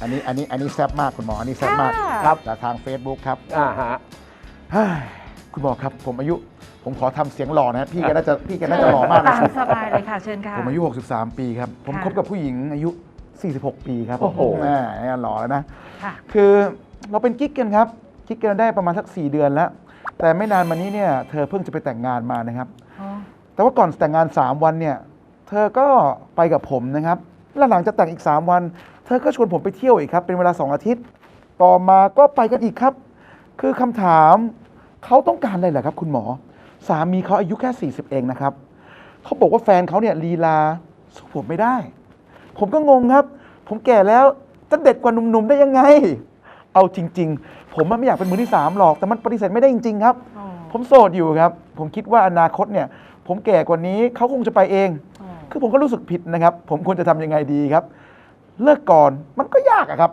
อันนี้อันนี้อันนี้แซ่บมากคุณหมออันนี้แซ่บมากค่ะครับ จากทาง Facebook ครับอ่าฮะ เฮ้ยคุณหมอครับผมอายุ ผมขอทำเสียงหล่อนะพี่แกน่าจะพี่แกน่าจะหล่อมากนะตามสบายเลยค่ะ เชิญค่ะ ผมอายุ 63 ปีครับ ผมค่ะ คบกับผู้หญิงอายุ 46 ปีครับโอ้โหแม่เนี่ยหล่อแล้วนะ ค่ะ คือเราเป็นกิ๊กกันครับ กิ๊กกันได้ประมาณสัก 4 เดือนแล้ว แต่ไม่นานมานี้เนี่ยเธอเพิ่งจะไปแต่งงานมานะครับ อ๋อ แต่ว่าก่อนแต่งงาน 3 วันเนี่ย เธอก็ไปกับผมนะครับ แล้วหลังจากแต่งอีก 3 วันเธอก็ชวนผมไปเที่ยวอีกครับ เป็นเวลา2อาทิตย์ ต่อมาก็ไปกันอีกครับ คือคำถามเขาต้องการอะไรเหรอครับ คุณหมอ สามีเขาอายุแค่ 40 เองนะครับเขาบอกว่าแฟนเขาเนี่ยลีลาสู้ผมไม่ได้ ผมก็งงครับ ผมแก่แล้วจะเด็ดกว่าหนุ่มๆได้ยังไง เอาจริง ๆ ผมอะไม่อยากเป็นมือที่สามหรอก แต่มันปฏิเสธไม่ได้จริง ๆ ครับอ๋อผมโสดอยู่ครับ ผมคิดว่าอนาคตเนี่ย ผมแก่กว่านี้เขาคงจะไปเองอ๋อคือผมก็รู้สึกผิดนะครับ ผมควรจะทำยังไงดีครับ เลิกก่อนมันก็ยากอะครับ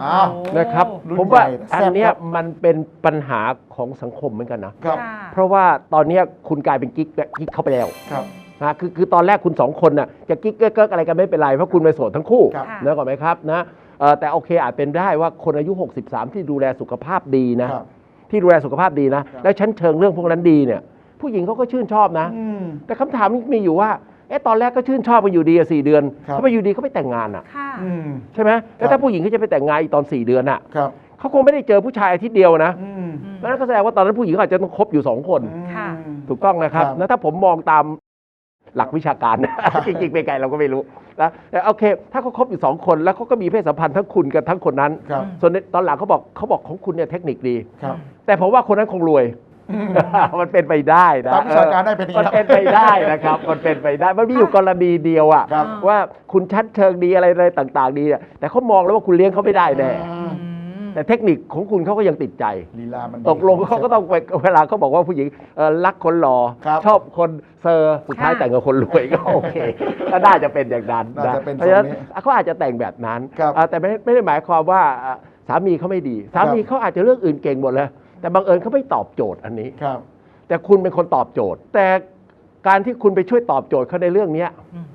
อ้าว นะครับรุ่นผมว่าใหญ่อันแซ่บเนี้ยครับ มันเป็นปัญหาของสังคมเหมือนกันนะ ครับค่ะเพราะว่าตอนเนี้ยคุณกลายเป็นกิ๊กกิ๊กเข้าไปแล้วครับ นะคือคือตอนแรกคุณสองคนน่ะจะกิ๊กเกิ๊กเกิ๊กอะไรกันไม่เป็นไร เพราะคุณเป็นโสดทั้งคู่ครับนะก่อนไหมครับนะเอ่อแต่โอเคอาจเป็นได้ว่าคนอายุ 63 ที่ดูแลสุขภาพดีนะ ครับ ที่ดูแลสุขภาพดีนะ ครับ แล้วชั้นเชิงเรื่องพวกนั้นดีเนี่ย ผู้หญิงเขาก็ชื่นชอบนะ อืม แต่คำถามมีอยู่ว่าเอ๊ะตอนแรกก็ชื่นชอบกันอยู่ดีอะสี่เดือนครับทำไมอยู่ดีเขาไปแต่งงานอะ ค่ะ อืม ใช่ไหมแล้วครัถ้าบผู้หญิงเขาจะไปแต่งงานอีกตอนสี่เดือนอะครับ เขาคงไม่ได้เจอผู้ชายอาทิตย์เดียวนะอืมแล้วนั่นก็แสดงว่าตอนนั้นผู้หญิงอาจจะต้องคบอยู่สองคน ค่ะถูกต้องนะครับครับแล้วถ้าผมมองตามหลักวิชาการนะ จริงๆเป็นไงเราก็ไม่รู้นะแต่โอเค ถ้าเขาคบอยู่สองคนแล้วเขาก็มีเพศสัมพันธ์ทั้งคุณกับทั้งคนนั้น ครับ ส่วนในตอนหลังเขาบอกเขาบอกของคุณเนี่ยเทคนิคดี ครับ แต่ผมว่าคนนั้นคงรวย มันเป็นไปได้นะตามวิชาการได้เป็นอย่างนี้มันเป็นไปได้นะครับ มันเป็นไปได้มันมีอยู่กรณีเดียวอะครับ ว่าคุณชัดเชิงดีอะไรอะไรต่าง ๆ ดีอะแต่เขามองแล้วว่าคุณเลี้ยงเขาไม่ได้แน่อืมอืมแต่เทคนิคของคุณเขาก็ยังติดใจ ลีลามันดี ตกลงเขาก็ต้องไปเวลาเขาบอกว่าผู้หญิงเอ่อรักคนหล่อครับชอบคนเซอร์สุดท้ายค่ะแต่งกับคนรวยก็โอเคก็น่าจะเป็นอย่างนั้นน่าจะเป็นเพราะฉะนั้นทรงนี้เขาอาจจะแต่งแบบนั้นครับอ่าแต่ไม่ไม่ได้หมายความว่าอ่าสามีเขาไม่ดี สามีครับเขาอาจจะเรื่องอื่นเก่งหมดเลย แต่บังเอิญเขาไม่ตอบโจทย์อันนี้ ครับ แต่คุณเป็นคนตอบโจทย์ แต่การที่คุณไปช่วยตอบโจทย์เขาในเรื่องเนี้ยอืม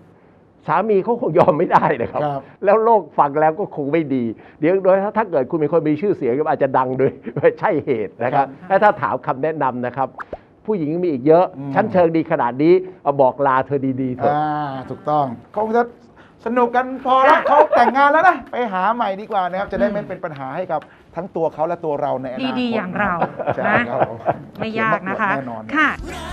สามีเขาคงยอมไม่ได้นะครับ ครับ แล้วโลกฟังแล้วก็คงไม่ดี เดี๋ยวโดยถ้าถ้าเกิดคุณเป็นคนมีชื่อเสียงก็อาจจะดังโดย ไม่ใช่เหตุนะครับครับถ้าถ้าถามคำแนะนำนะครับ ผู้หญิงมีอีกเยอะ อืม ชั้นเชิงดีขนาดนี้เอาบอกลาเธอดีๆเถอะ อ่าถูกต้องคงจะ สนุกกันพอแล้วเขาแต่งงานแล้วนะ ไปหาใหม่ดีกว่านะครับ จะได้ไม่เป็นปัญหาให้กับทั้งตัวเขาและตัวเราในอนาคตดีๆอย่างเราใช่นะ ครับผมไม่ยากนะคะ แน่นอน ค่ะรั